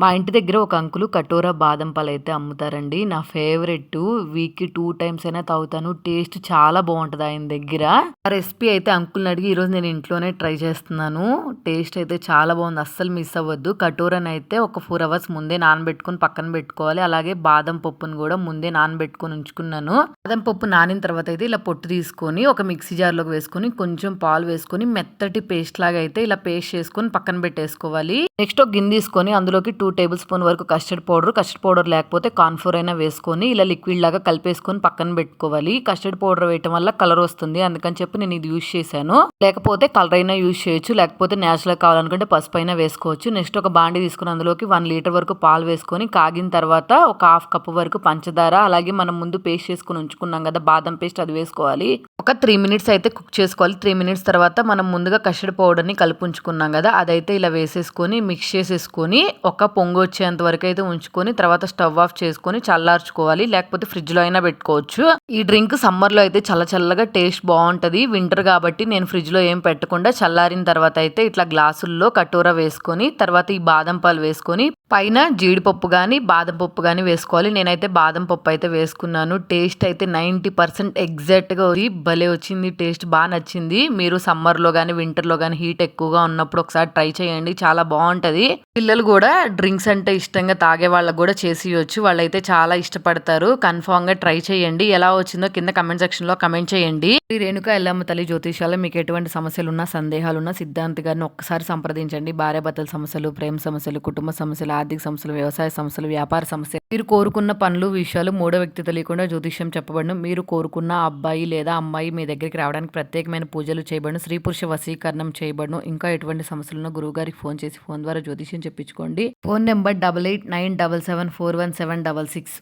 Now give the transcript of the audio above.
మా ఇంటి దగ్గర ఒక అంకులు కటోరా బాదం పాలు అయితే అమ్ముతారండి. నా ఫేవరెట్. వీక్కి టూ టైమ్స్ అయినా తాగుతాను. టేస్ట్ చాలా బాగుంటుంది ఆయన దగ్గర. ఆ రెసిపీ అయితే అంకుల్ని అడిగి ఈరోజు నేను ఇంట్లోనే ట్రై చేస్తున్నాను. టేస్ట్ అయితే చాలా బాగుంది. అస్సలు మిస్ అవ్వద్దు. కటోరాని అయితే ఒక ఫోర్ అవర్స్ ముందే నానబెట్టుకుని పక్కన పెట్టుకోవాలి. అలాగే బాదం పప్పును కూడా ముందే నానబెట్టుకొని ఉంచుకున్నాను. బాదం పప్పు నానిన తర్వాత అయితే ఇలా పొట్టు తీసుకొని ఒక మిక్సీ జార్లోకి వేసుకొని కొంచెం పాలు వేసుకొని మెత్తటి పేస్ట్ లాగా అయితే ఇలా పేస్ట్ చేసుకొని పక్కన పెట్టేసుకోవాలి. నెక్స్ట్ ఒక గిన్నె తీసుకొని అందులోకి టూ టేబుల్ స్పూన్ వరకు కస్టర్డ్ పౌడర్ కస్టర్డ్ పౌడర్ లేకపోతే కార్న్ఫ్లోర్ అయినా వేసుకొని ఇలా లిక్విడ్ లాగా కలిపేసుకొని పక్కన పెట్టుకోవాలి. కస్టర్డ్ పౌడర్ వేయటం వల్ల కలర్ వస్తుంది. అందుకని చెప్పి నేను ఇది యూజ్ చేశాను. లేకపోతే కలర్ అయినా యూజ్ చేయొచ్చు. లేకపోతే నేచురల్ కావాలనుకుంటే పసుపు అయినా వేసుకోవచ్చు. నెక్స్ట్ ఒక బాండి తీసుకుని అందులోకి వన్ లీటర్ వరకు పాలు వేసుకొని కాగిన తర్వాత ఒక హాఫ్ కప్ వరకు పంచదార అలాగే మనం ముందు పేస్ట్ చేసుకుని ఉంచుకున్నాం కదా బాదం పేస్ట్ అది వేసుకోవాలి. ఒక త్రీ మినిట్స్ అయితే కుక్ చేసుకోవాలి. త్రీ మినిట్స్ తర్వాత మనం ముందుగా కస్టర్డ్ పౌడర్ని కలిపి ఉంచుకున్నాం కదా అదైతే ఇలా వేసేసుకొని మిక్స్ చేసేసుకొని ఒక పొంగు వచ్చేంత వరకు అయితే ఉంచుకొని తర్వాత స్టవ్ ఆఫ్ చేసుకొని చల్లార్చుకోవాలి. లేకపోతే ఫ్రిడ్జ్లో అయినా పెట్టుకోవచ్చు. ఈ డ్రింక్ సమ్మర్లో అయితే చల్ల చల్లగా టేస్ట్ బాగుంటది. వింటర్ కాబట్టి నేను ఫ్రిడ్జ్లో ఏం పెట్టకుండా చల్లారిన తర్వాత అయితే ఇట్లా గ్లాసుల్లో కటోరా వేసుకొని తర్వాత ఈ బాదం పాలు వేసుకొని పైన జీడిపప్పు కానీ బాదం పప్పు కానీ వేసుకోవాలి. నేనైతే బాదం పప్పు అయితే వేసుకున్నాను. టేస్ట్ అయితే నైంటీ పర్సెంట్ ఎగ్జాక్ట్గా భలే వచ్చింది టేస్ట్ బాగా నచ్చింది. మీరు సమ్మర్లో కానీ వింటర్లో కానీ హీట్ ఎక్కువగా ఉన్నప్పుడు ఒకసారి ట్రై చేయండి చాలా బాగుంటుంది. పిల్లలు కూడా డ్రింక్స్ అంటే ఇష్టంగా తాగే వాళ్ళకు కూడా చేసి ఇవ్వచ్చు. వాళ్ళైతే చాలా ఇష్టపడతారు. కన్ఫామ్గా ట్రై చేయండి. ఎలా వచ్చిందో కింద కమెంట్ సెక్షన్లో కమెంట్ చేయండి. ఈ రేణుక ఎల్లమ్మ తల్లి జ్యోతిషాలు మీకు ఎటువంటి సమస్యలు సందేహాలున్నా సందేహాలు గారిని ఒక్కసారి సంప్రదించండి. భార్యాభర్తల సమస్యలు ప్రేమ సమస్యలు కుటుంబ సమస్యలు ఆర్థిక సమస్యలు వ్యవసాయ సమస్యలు వ్యాపార సమస్యలు. మీరు కోరుకున్న పనులు విషయాలు మూడో వ్యక్తి తెలియకుండా జ్యోతిష్యం చెప్పబడిన. మీరు కోరుకున్న అబ్బాయి లేదా అమ్మాయి మీ దగ్గరికి రావడానికి ప్రత్యేకమైన పూజలు చేయబడిన. స్త్రీ పురుష వశీకరణం చేయబడను. ఇంకా ఎటువంటి సమస్యలను గురువు గారికి ఫోన్ చేసి ఫోన్ ద్వారా జ్యోతిష్యం చెప్పించుకోండి. Phone number double eight nine double seven four one seven double six.